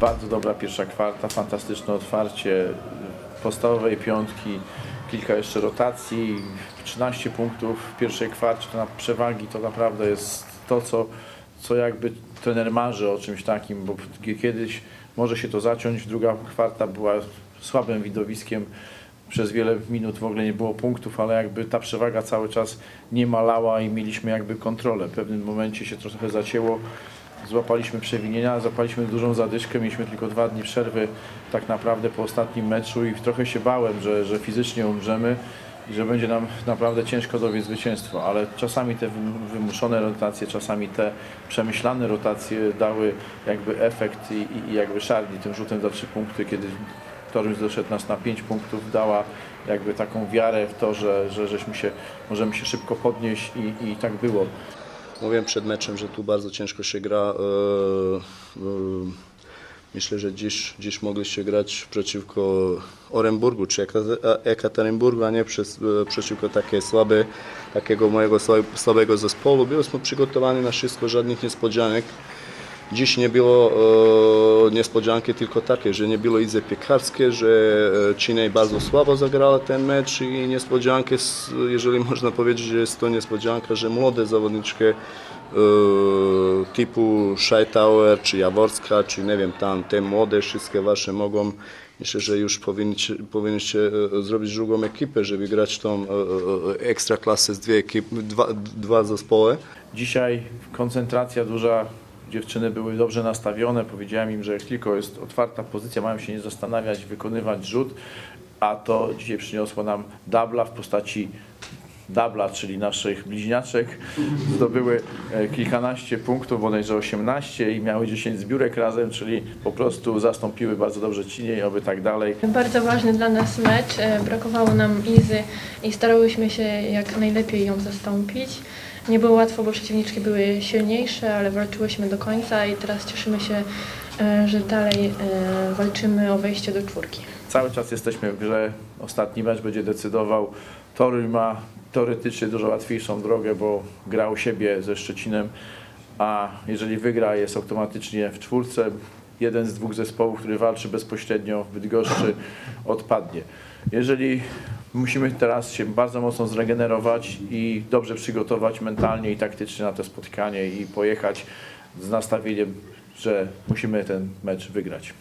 Bardzo dobra pierwsza kwarta, fantastyczne otwarcie podstawowej piątki, kilka jeszcze rotacji, 13 punktów w pierwszej kwarcie to na przewagi to naprawdę jest to, co, co jakby trener marzy o czymś takim, bo kiedyś może się to zaciąć, druga kwarta była słabym widowiskiem, przez wiele minut w ogóle nie było punktów, ale jakby ta przewaga cały czas nie malała i mieliśmy jakby kontrolę. W pewnym momencie się trochę zacięło, złapaliśmy przewinienia, złapaliśmy dużą zadyszkę, mieliśmy tylko dwa dni przerwy tak naprawdę po ostatnim meczu i trochę się bałem, że, że fizycznie umrzemy i że będzie nam naprawdę ciężko dowieść zwycięstwo, ale czasami te wym- wymuszone rotacje, czasami te przemyślane rotacje dały jakby efekt i, i, jakby szarli tym rzutem za trzy punkty, kiedy Toruń doszedł nas na 5 punktów, dała jakby taką wiarę w to, że, że żeśmy się, możemy się szybko podnieść i, i tak było. Mówiłem przed meczem, że tu bardzo ciężko się gra. e, e, Myślę, że dziś, dziś mogliście grać przeciwko Orenburgu czy Eka- Ekaterynburgu, a nie przez, e, przeciwko takie słabe, takiego mojego słabe- słabego zespołu. Byliśmy przygotowani na wszystko, żadnych niespodzianek. Dziś nie było e, niespodzianki tylko takie, że nie było Idze Piekarskie, że e, Cinej bardzo słabo zagrała ten mecz i niespodziankę, jeżeli można powiedzieć, że jest to niespodzianka, że młode zawodniczki e, typu Scheitauer czy Jaworska, czy nie wiem, tam te młode wszystkie wasze mogą Myślę, że już powinniście, powinniście zrobić drugą ekipę, żeby grać tą e, e, ekstra klasę z dwie ekipy, dwa, dwa zespoły. Dzisiaj koncentracja duża, dziewczyny były dobrze nastawione, powiedziałem im, że jak tylko jest otwarta pozycja, mają się nie zastanawiać, wykonywać rzut, a to dzisiaj przyniosło nam dubla w postaci dubla, czyli naszych bliźniaczek. Zdobyły e, kilkanaście punktów, bodajże 18 i miały 10 zbiórek razem, czyli po prostu zastąpiły bardzo dobrze Cinie i oby tak dalej. Bardzo ważny dla nas mecz. E, Brakowało nam Izy i starałyśmy się jak najlepiej ją zastąpić. Nie było łatwo, bo przeciwniczki były silniejsze, ale walczyłyśmy do końca i teraz cieszymy się, e, że dalej e, walczymy o wejście do czwórki. Cały czas jesteśmy w grze. Ostatni mecz będzie decydował. Toruń ma teoretycznie dużo łatwiejszą drogę, bo gra u siebie ze Szczecinem, a jeżeli wygra, jest automatycznie w czwórce. Jeden z dwóch zespołów, który walczy bezpośrednio w Bydgoszczy, odpadnie. Jeżeli musimy teraz się bardzo mocno zregenerować i dobrze przygotować mentalnie i taktycznie na to spotkanie i pojechać z nastawieniem, że musimy ten mecz wygrać.